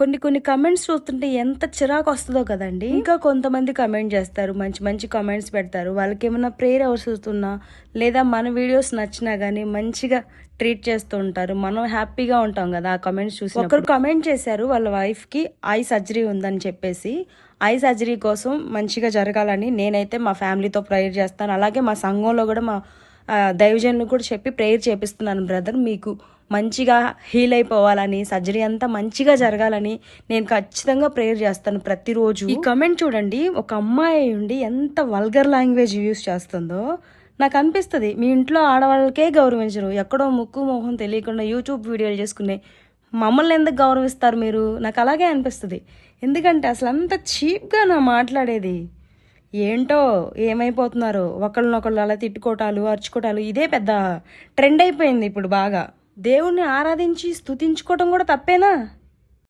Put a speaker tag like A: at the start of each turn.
A: కొన్ని కొన్ని కమెంట్స్ చూస్తుంటే ఎంత చిరాకు వస్తుందో కదండి. ఇంకా కొంతమంది కమెంట్ చేస్తారు మంచి మంచి కమెంట్స్ పెడతారు. వాళ్ళకి ఏమైనా ప్రేయర్ అవసరస్తున్నా లేదా మన వీడియోస్ నచ్చినా కానీ మంచిగా ట్రీట్ చేస్తూ ఉంటారు. మనం హ్యాపీగా ఉంటాం కదా ఆ కమెంట్స్ చూసి ఒకరు కమెంట్ చేశారు వాళ్ళ వైఫ్కి ఐ సర్జరీ ఉందని చెప్పేసి ఐ సర్జరీ కోసం మంచిగా జరగాలని నేనైతే మా ఫ్యామిలీతో ప్రేయర్ చేస్తాను. అలాగే మా సంఘంలో కూడా మా దైవజనులు కూడా చెప్పి ప్రేయర్ చేపిస్తున్నాను బ్రదర్. మీకు మంచిగా హీల్ అయిపోవాలని సర్జరీ అంతా మంచిగా జరగాలని నేను ఖచ్చితంగా ప్రేయర్ చేస్తాను ప్రతిరోజు. ఈ కమెంట్ చూడండి. ఒక అమ్మాయి ఉండి ఎంత వల్గర్ లాంగ్వేజ్ యూస్ చేస్తుందో నాకు అనిపిస్తుంది. మీ ఇంట్లో ఆడవాళ్ళకే గౌరవించరు. ఎక్కడో ముక్కు మొహం తెలియకుండా యూట్యూబ్ వీడియోలు చేసుకునే మమ్మల్ని ఎందుకు గౌరవిస్తారు మీరు? నాకు అలాగే అనిపిస్తుంది. ఎందుకంటే అసలు అంత చీప్గా నా మాట్లాడేది. ఏంటో ఏమైపోతున్నారు? ఒకళ్ళనొకళ్ళు అలా తిట్టుకోవటాలు అరుచుకోవటాలు ఇదే పెద్ద ట్రెండ్ అయిపోయింది ఇప్పుడు బాగా. దేవుణ్ణి ఆరాధించి స్తుతించుకోవటం కూడా తప్పేనా?